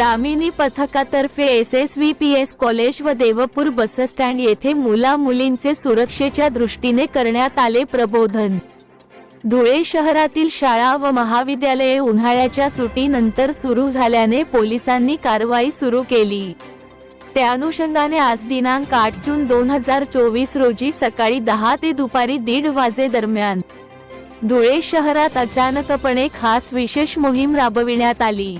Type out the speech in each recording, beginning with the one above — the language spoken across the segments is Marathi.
Damini पथकातर्फे S S V P S college व देवपूर बसस्टँड येथे मुला मुलींचे सुरक्षेच्या दृष्टीने करण्यात आले प्रबोधन. धुळे शहरातील शाळा व महाविद्यालये उन्हाळ्याच्या सुटीनंतर सुरू झाल्याने पोलिसांनी कारवाई सुरू केली. त्या अनुषंगाने आज दिनांक आठ जून दोन हजार चोवीस रोजी सकाळी दहा ते दुपारी दीड वाजे दरम्यान धुळे शहरात अचानकपणे खास विशेष मोहीम राबविण्यात आली.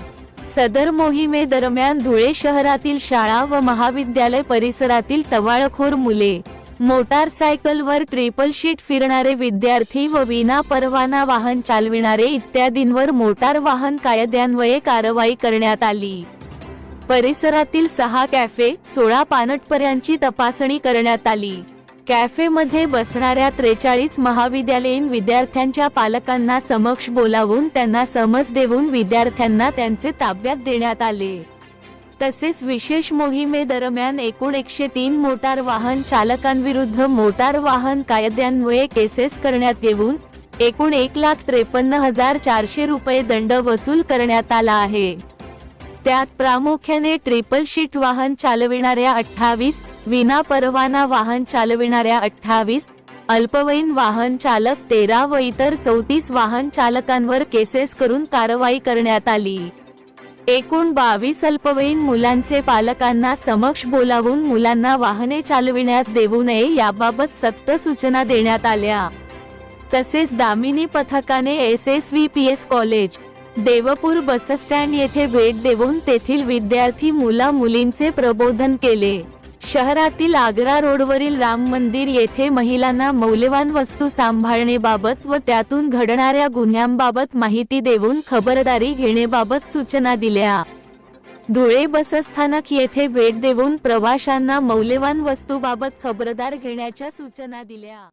सदर मोहिमेदरम्यान धुळे शहरातील शाळा व महाविद्यालय परिसरातील टवाळखोर मुले मोटारसायकलवर ट्रिपल शीट फिरणारे विद्यार्थी व विना परवाना वाहन चालविणारे इत्यादींवर मोटार वाहन कायद्यान्वये कारवाई करण्यात आली. परिसरातील सहा कॅफे सोळा पानटपर्यांची तपासणी करण्यात आली. कॅफेमध्ये बसणाऱ्या त्रेचाळीस महाविद्यालयीन विद्यार्थ्यांच्या पालकांना समक्ष बोलावून त्यांना समज देऊन विद्यार्थ्यांना त्यांचे ताब्यात देण्यात आले. तसेच विशेष मोहिमेदरम्यान एकूण एकशे तीन मोटार वाहन चालकांविरुद्ध मोटार वाहन कायद्यान्वये केसेस करण्यात येऊन एकूण एक लाख त्रेपन्न हजार चारशे रुपये दंड वसूल करण्यात आला आहे. त्यात प्रामुख्याने ट्रिपल शीट वाहन चालविणाऱ्या अठ्ठावीस विना परवाना वाहन चालविणाऱ्या अठ्ठावीस अल्पवयीन वाहन चालक तेरा व इतर चौतीस वाहन चालकांवर केसेस करून कारवाई करण्यात आली. एकूण बावीस अल्पवयीन मुलांचे पालकांना समक्ष बोलावून मुलांना वाहने चालविण्यास देऊ नये याबाबत सक्त सूचना देण्यात आल्या. तसेच दामिनी पथकाने S S V P S college Deopur bus stand येथे भेट देऊन तेथील विद्यार्थी मुला मुलींचे प्रबोधन केले. शहरातील आग्रा रोडवरील राम मंदिर येथे महिलांना मौल्यवान वस्तू सांभाळणेबाबत व त्यातून घडणाऱ्या गुन्ह्यांबाबत माहिती देऊन खबरदारी घेण्याबाबत सूचना दिल्या. धुळे बसस्थानक येथे भेट देऊन प्रवाशांना मौल्यवान वस्तूबाबत खबरदार घेण्याच्या सूचना दिल्या.